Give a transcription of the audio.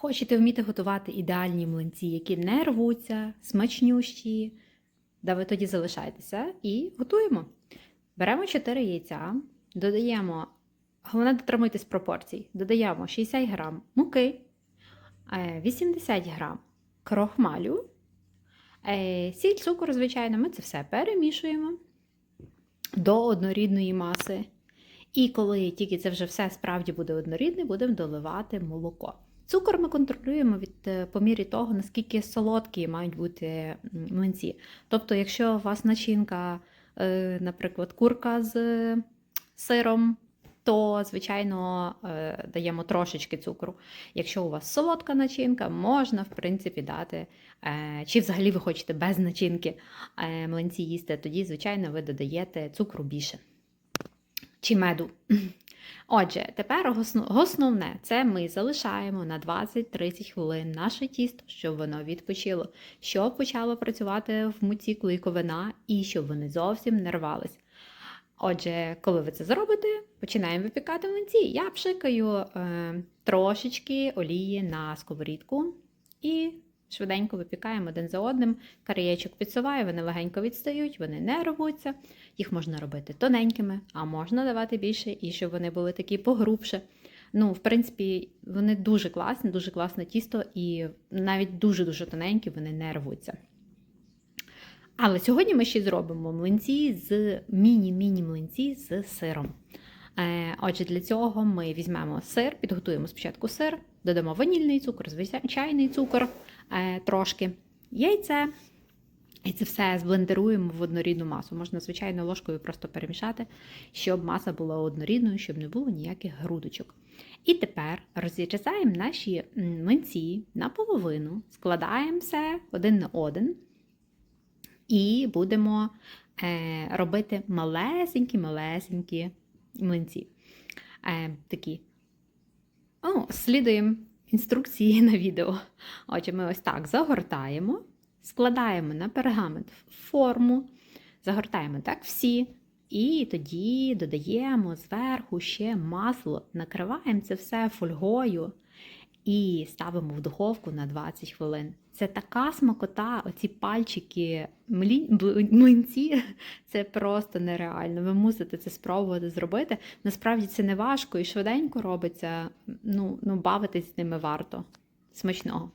Хочете вміти готувати ідеальні млинці, які не рвуться, смачнющі? Да ви тоді залишайтеся і готуємо. Беремо 4 яйця, додаємо, головне дотримуйтесь пропорцій, додаємо 60 грам муки, е, 80 грам крохмалю, е, сіль, цукор, звичайно, ми це все перемішуємо до однорідної маси. І коли тільки це вже все справді буде однорідне, будемо доливати молоко. Цукор ми контролюємо від е, по мірі того, наскільки солодкі мають бути млинці. Тобто, якщо у вас начинка, е, наприклад, курка з сиром, то, звичайно, е, даємо трошечки цукру. Якщо у вас солодка начинка, можна, в принципі, дати, е, чи взагалі ви хочете без начинки е, млинці їсти, тоді, звичайно, ви додаєте цукру більше. Чи меду. Отже, тепер основне це ми залишаємо на 20-30 хвилин наше тісто, щоб воно відпочило, щоб почало працювати в муці клейковина і щоб вони зовсім не рвались. Отже, коли ви це зробите, починаємо випікати млинці. Я пшикаю е, трошечки олії на сковорідку і швиденько випікаємо один за одним. Карієчок підсуваю, вони легенько відстають, вони не рвуться. Їх можна робити тоненькими, а можна давати більше, і щоб вони були такі погрубше. Ну, в принципі, вони дуже класні, дуже класне тісто, і навіть дуже-дуже тоненькі вони не рвуться. Але сьогодні ми ще зробимо млинці з міні-міні млинці з сиром. Е, Отже, для цього ми візьмемо сир, підготуємо спочатку сир, додамо ванільний цукор, звичайний цукор е, трошки, яйце. І це все зблендеруємо в однорідну масу. Можна, звичайно, ложкою просто перемішати, щоб маса була однорідною, щоб не було ніяких грудочок. І тепер розрізаємо наші м, млинці наполовину, складаємо все один на один і будемо е, робити малесенькі-малесенькі млинці. Е, такі. О, слідуємо інструкції на відео. Отже, ми ось так загортаємо, складаємо на пергамент форму, загортаємо так всі, і тоді додаємо зверху ще масло, накриваємо це все фольгою і ставимо в духовку на 20 хвилин. Це така смакота, оці пальчики, млі... млинці, це просто нереально. Ви мусите це спробувати зробити. Насправді це не важко і швиденько робиться. Ну, ну бавитись з ними варто. Смачного.